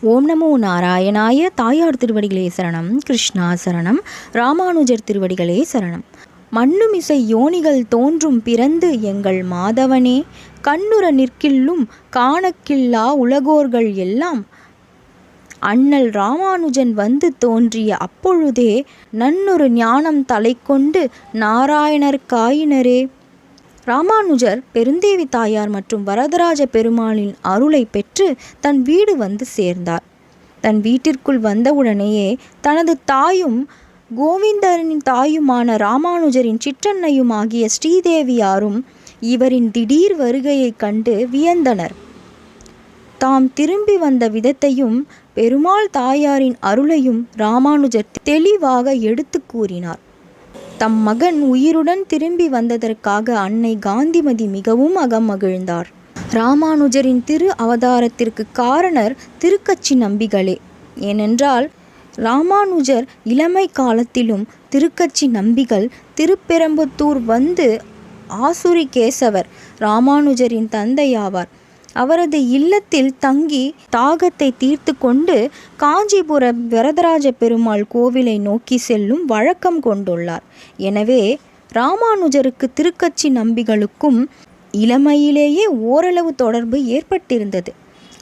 ஓம் நமோ நாராயணாய தாயார் திருவடிகளே சரணம் கிருஷ்ணா சரணம் ராமானுஜர் திருவடிகளே சரணம். மண்ணுமிசை யோனிகள் தோன்றும் பிறந்து எங்கள் மாதவனே கண்ணுற நிற்கில்லும் காணக்கில்லா உலகோர்கள் எல்லாம். அண்ணல் ராமானுஜன் வந்து தோன்றிய அப்பொழுதே நன்னொரு ஞானம் தலை கொண்டு நாராயணர் காயினரே. ராமானுஜர் பெருந்தேவி தாயார் மற்றும் வரதராஜ பெருமாளின் அருளை பெற்று தன் வீடு வந்து சேர்ந்தார். தன் வீட்டிற்குள் வந்தவுடனேயே தனது தாயும் கோவிந்தரின் தாயுமான ராமானுஜரின் சிற்றன்னையுமாகிய ஸ்ரீதேவியாரும் இவரின் திடீர் வருகையைக் கண்டு வியந்தனர். தாம் திரும்பி வந்த விதத்தையும் பெருமாள் தாயாரின் அருளையும் ராமானுஜர் தெளிவாக எடுத்து கூறினார். தம் மகன் உயிருடன் திரும்பி வந்ததற்காக அன்னை காந்திமதி மிகவும் அகமகிழ்ந்தார். ராமானுஜரின் திரு அவதாரத்திற்கு காரணர் திருக்கட்சி நம்பிகளே. ஏனென்றால் ராமானுஜர் இளமை காலத்திலும் திருக்கட்சி நம்பிகள் திருப்பெரும்புத்தூர் வந்து ஆசுரி கேசவர் ராமானுஜரின் தந்தையாவார். அவரது இல்லத்தில் தங்கி தாகத்தை தீர்த்து கொண்டு காஞ்சிபுரம் வரதராஜ பெருமாள் கோவிலை நோக்கி செல்லும் வழக்கம் கொண்டுள்ளார். எனவே ராமானுஜருக்கு திருக்கட்சி நம்பிகளுக்கும் இளமையிலேயே ஓரளவு தொடர்பு ஏற்பட்டிருந்தது.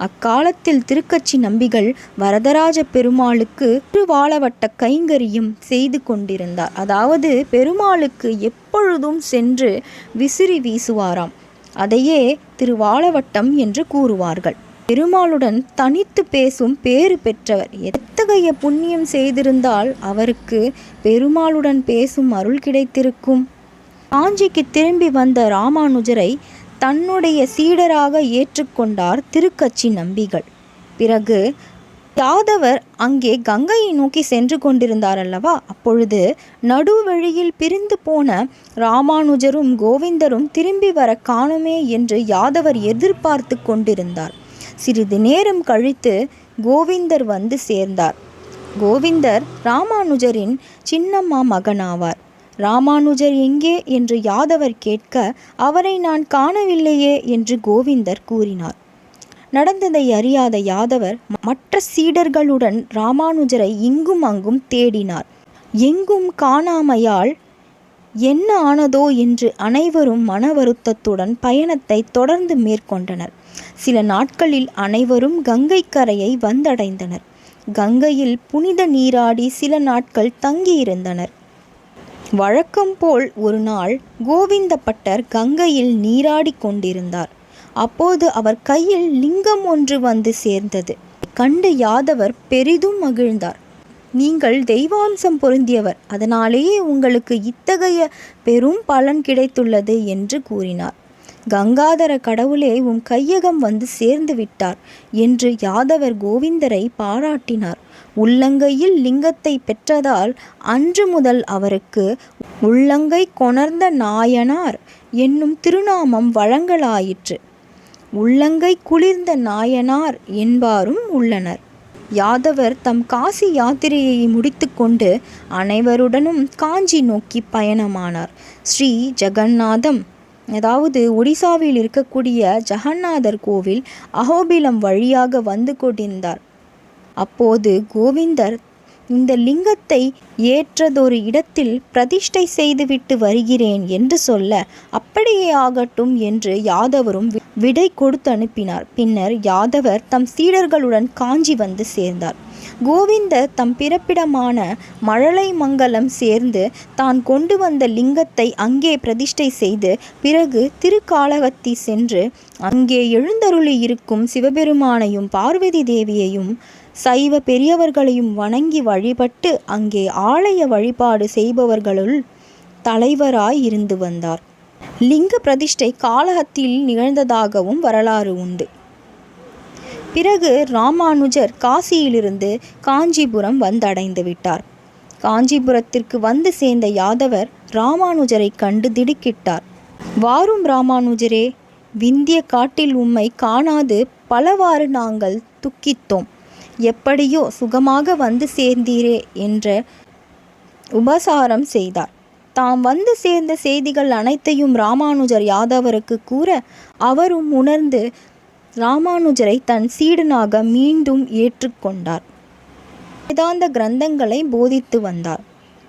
அக்காலத்தில் திருக்கட்சி நம்பிகள் வரதராஜ பெருமாளுக்கு திருவாளவட்ட கைங்கரியும் செய்து கொண்டிருந்தார். அதாவது பெருமாளுக்கு எப்பொழுதும் சென்று விசிறி வீசுவாராம். அதையே திருவாளவட்டம் என்று கூறுவார்கள். பெருமாளுடன் தனித்து பேசும் பேறு பெற்றவர் எத்தகைய புண்ணியம் செய்திருந்தால் அவருக்கு பெருமாளுடன் பேசும் அருள் கிடைத்திருக்கும்? காஞ்சிக்கு திரும்பி வந்த ராமானுஜரை தன்னுடைய சீடராக ஏற்றுக்கொண்டார் திருக்கட்சி நம்பிகள். பிறகு யாதவர் அங்கே கங்கையை நோக்கி சென்று கொண்டிருந்தார் அல்லவா அப்பொழுது நடுவழியில் பிரிந்து போன ராமானுஜரும் கோவிந்தரும் திரும்பி வர காணுமே என்று யாதவர் எதிர்பார்த்து கொண்டிருந்தார். சிறிது நேரம் கழித்து கோவிந்தர் வந்து சேர்ந்தார். கோவிந்தர் ராமானுஜரின் சின்னம்மா மகனாவார். ராமானுஜர் எங்கே என்று யாதவர் கேட்க அவரை நான் காணவில்லையே என்று கோவிந்தர் கூறினார். நடந்ததை அறியாத யாதவர் மற்ற சீடர்களுடன் ராமானுஜரை இங்கும் அங்கும் தேடினார். எங்கும் காணாமையால் என்ன ஆனதோ என்று அனைவரும் மன வருத்தத்துடன் பயணத்தை தொடர்ந்து மேற்கொண்டனர். சில நாட்களில் அனைவரும் கங்கை கரையை வந்தடைந்தனர். கங்கையில் புனித நீராடி சில நாட்கள் தங்கியிருந்தனர். வழக்கம் போல் ஒரு நாள் கோவிந்தப்பட்டர் கங்கையில் நீராடி கொண்டிருந்தார். அப்போது அவர் கையில் லிங்கம் ஒன்று வந்து சேர்ந்தது. கண்டு யாதவர் பெரிதும் மகிழ்ந்தார். நீங்கள் தெய்வாம்சம் பொருந்தியவர் அதனாலேயே உங்களுக்கு இத்தகைய பெரும் பலன் கிடைத்துள்ளது என்று கூறினார். கங்காதர கடவுளே உன் கையகம் வந்து சேர்ந்து விட்டார் என்று யாதவர் கோவிந்தரை பாராட்டினார். உள்ளங்கையில் லிங்கத்தை பெற்றதால் அன்று முதல் அவருக்கு உள்ளங்கை கொணர்ந்த நாயனார் என்னும் திருநாமம் வழங்கலாயிற்று. உள்ளங்கை குளிர்ந்த நாயனார் என்பாரும் உள்ளனர். யாதவர் தம் காசி யாத்திரையை முடித்துக்கொண்டு அனைவருடனும் காஞ்சி நோக்கி பயணமானார். ஸ்ரீ ஜெகநாதம். அதாவது ஒடிசாவில் இருக்கக்கூடிய ஜெகநாதர் கோவில் அகோபிலம் வழியாக வந்து கொண்டிருந்தார். அப்போது கோவிந்தர் இந்த லிங்கத்தை ஏற்றதொரு இடத்தில் பிரதிஷ்டை செய்துவிட்டு வருகிறேன் என்று சொல்ல அப்படியே ஆகட்டும் என்று யாதவரும் விடை கொடுத்து அனுப்பினார் பின்னர் யாதவர் தம் சீடர்களுடன் காஞ்சி வந்து சேர்ந்தார். கோவிந்தர் தம் பிறப்பிடமான மழலை மங்கலம் சேர்ந்து தான் கொண்டு வந்த லிங்கத்தை அங்கே பிரதிஷ்டை செய்து பிறகு திருக்காலகத்தி சென்று அங்கே எழுந்தருளி இருக்கும் சிவபெருமானையும் பார்வதி தேவியையும் சைவ பெரியவர்களையும் வணங்கி வழிபட்டு அங்கே ஆலய வழிபாடு செய்பவர்களுள் தலைவராய் இருந்து வந்தார். லிங்க பிரதிஷ்டை காலகத்தில் நிகழ்ந்ததாகவும் வரலாறு உண்டு. பிறகு ராமானுஜர் காசியிலிருந்து காஞ்சிபுரம் வந்தடைந்து விட்டார். காஞ்சிபுரத்திற்கு வந்து சேர்ந்த யாதவர் ராமானுஜரை கண்டு திடுக்கிட்டார். வாரும் ராமானுஜரே விந்திய காட்டில் உம்மை காணாது பலவாறு நாங்கள் துக்கித்தோம். எப்படியோ சுகமாக வந்து சேர்ந்தீரே என்ற உபசாரம் செய்தார். தாம் வந்து சேர்ந்த செய்திகள் அனைத்தையும் ராமானுஜர் யாதவருக்கு கூற அவரும் உணர்ந்து ராமானுஜரை தன் சீடனாக மீண்டும் ஏற்றுக்கொண்டார். வேதாந்த கிரந்தங்களை போதித்து வந்தார்.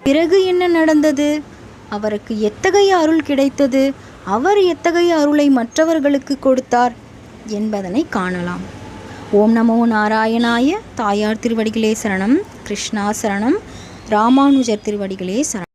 பிறகு என்ன நடந்தது? அவருக்கு எத்தகைய அருள் கிடைத்தது? அவர் எத்தகைய அருளை மற்றவர்களுக்கு கொடுத்தார் என்பதனை காணலாம். ஓம் நமோ நாராயணாய தாயார் திருவடிகளே சரணம் கிருஷ்ணா சரணம் ராமானுஜர் திருவடிகளே சரணம்.